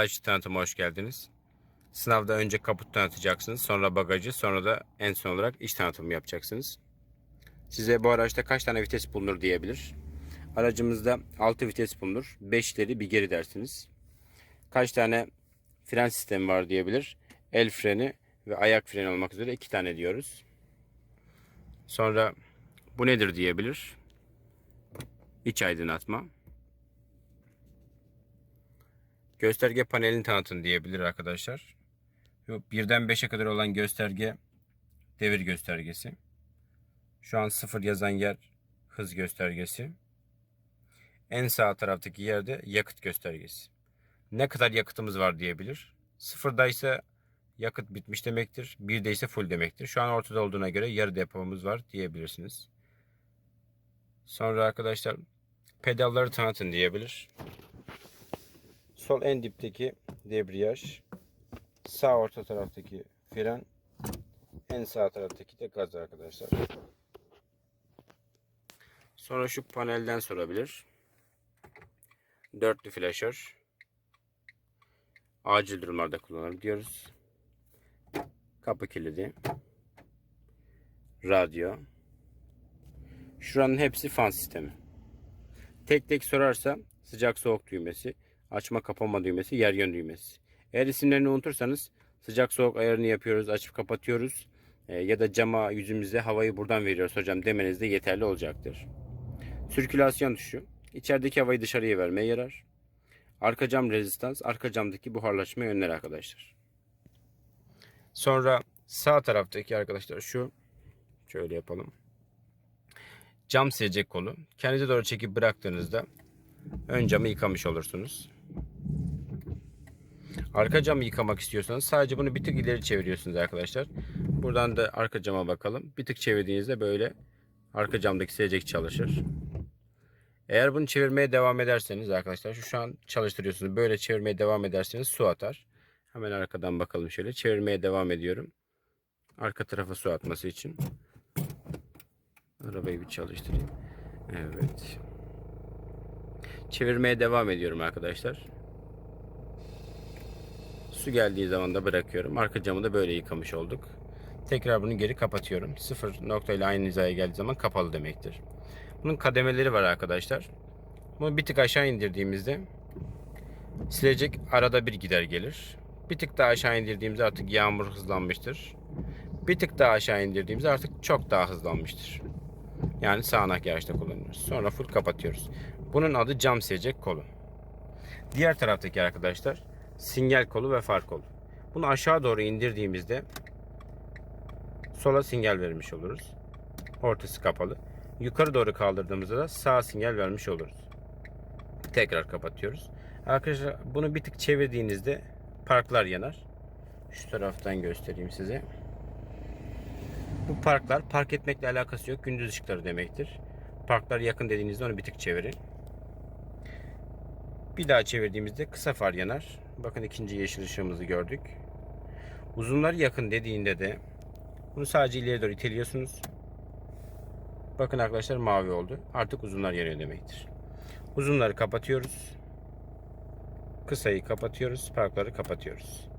Araç tanıtıma hoş geldiniz. Sınavda önce kaput tanıtacaksınız, sonra bagajı, sonra da en son olarak iç tanıtımı yapacaksınız. Size bu araçta kaç tane vites bulunur diyebilir. Aracımızda 6 vites bulunur. 5 ileri bir geri dersiniz. Kaç tane fren sistemi var diyebilir. El freni ve ayak freni olmak üzere 2 tane diyoruz. Sonra bu nedir diyebilir. İç aydınlatma. Gösterge panelini tanıtın diyebilir arkadaşlar. Birden 5'e kadar olan gösterge devir göstergesi. Şu an 0 yazan yer hız göstergesi. En sağ taraftaki yerde yakıt göstergesi. Ne kadar yakıtımız var diyebilir. Sıfırda ise yakıt bitmiş demektir. Birde ise full demektir. Şu an ortada olduğuna göre yarı depomuz var diyebilirsiniz. Sonra arkadaşlar pedalları tanıtın diyebilir. Sol en dipteki debriyaj. Sağ orta taraftaki fren. En sağ taraftaki de gaz arkadaşlar. Sonra şu panelden sorabilir. Dörtlü flaşör. Acil durumlarda kullanılır diyoruz. Kapı kilidi. Radyo. Şuranın hepsi fan sistemi. Tek tek sorarsa sıcak soğuk düğmesi, açma kapama düğmesi, yer yön düğmesi. Eğer isimlerini unutursanız sıcak soğuk ayarını yapıyoruz, açıp kapatıyoruz. E, ya da cama yüzümüze havayı buradan veriyoruz hocam demeniz de yeterli olacaktır. Sirkülasyon tuşu. İçerideki havayı dışarıya vermeye yarar. Arka cam rezistans, arka camdaki buharlaşmayı önler arkadaşlar. Sonra sağ taraftaki arkadaşlar şu. Şöyle yapalım. Cam silecek kolu. Kendinize doğru çekip bıraktığınızda ön camı yıkamış olursunuz. Arka camı yıkamak istiyorsanız sadece bunu bir tık ileri çeviriyorsunuz arkadaşlar. Buradan da arka cama bakalım. Bir tık çevirdiğinizde böyle arka camdaki silecek çalışır. Eğer bunu çevirmeye devam ederseniz arkadaşlar şu, an çalıştırıyorsunuz. Böyle çevirmeye devam ederseniz su atar. Hemen arkadan bakalım şöyle. Çevirmeye devam ediyorum. Arka tarafa su atması için. Arabayı bir çalıştırayım. Evet. Çevirmeye devam ediyorum arkadaşlar. Su geldiği zaman da bırakıyorum. Arka camı da böyle yıkamış olduk. Tekrar bunu geri kapatıyorum. Sıfır nokta ile aynı hizaya geldiği zaman kapalı demektir. Bunun kademeleri var arkadaşlar. Bunu bir tık aşağı indirdiğimizde silecek arada bir gider gelir. Bir tık daha aşağı indirdiğimizde artık yağmur hızlanmıştır. Bir tık daha aşağı indirdiğimizde artık çok daha hızlanmıştır. Yani sağanak yağışta kullanıyoruz. Sonra full kapatıyoruz. Bunun adı cam silecek kolu. Diğer taraftaki arkadaşlar sinyal kolu ve far kolu. Bunu aşağı doğru indirdiğimizde sola sinyal vermiş oluruz. Ortası kapalı. Yukarı doğru kaldırdığımızda da sağ sinyal vermiş oluruz. Tekrar kapatıyoruz. Arkadaşlar bunu bir tık çevirdiğinizde parklar yanar. Şu taraftan göstereyim size. Bu parklar park etmekle alakası yok. Gündüz ışıkları demektir. Parklar yakın dediğinizde onu bir tık çevirin. Bir daha çevirdiğimizde kısa far yanar. Bakın ikinci yeşil ışığımızı gördük. Uzunlar yakın dediğinde de bunu sadece ileri doğru iteliyorsunuz. Bakın arkadaşlar mavi oldu. Artık uzunlar yanıyor demektir. Uzunları kapatıyoruz. Kısayı kapatıyoruz. Parkları kapatıyoruz.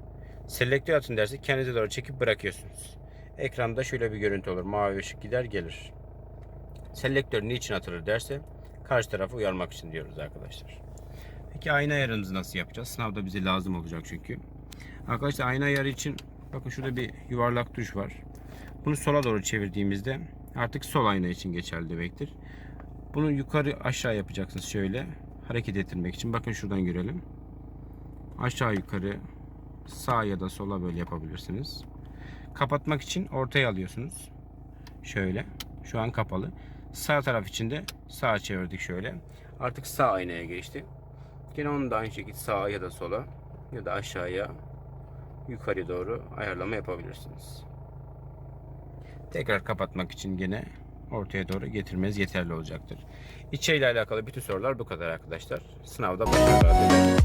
Selektör atın dersi kendinize doğru çekip bırakıyorsunuz. Ekranda şöyle bir görüntü olur. Mavi ışık gider gelir. Selektör niçin atılır derse karşı tarafı uyarmak için diyoruz arkadaşlar. Peki ayna ayarımızı nasıl yapacağız? Sınavda bize lazım olacak çünkü. Arkadaşlar ayna ayarı için bakın şurada bir yuvarlak tuş var. Bunu sola doğru çevirdiğimizde artık sol ayna için geçerli demektir. Bunu yukarı aşağı yapacaksınız şöyle hareket ettirmek için. Bakın şuradan görelim. Aşağı yukarı sağ ya da sola böyle yapabilirsiniz. Kapatmak için ortaya alıyorsunuz. Şöyle. Şu an kapalı. Sağ taraf için de sağa çevirdik şöyle. Artık sağ aynaya geçti. Yine onu da aynı şekilde sağa ya da sola ya da aşağıya yukarı doğru ayarlama yapabilirsiniz. Tekrar kapatmak için yine ortaya doğru getirmeniz yeterli olacaktır. İçeriyle alakalı bütün sorular bu kadar arkadaşlar. Sınavda başarılar dilerim.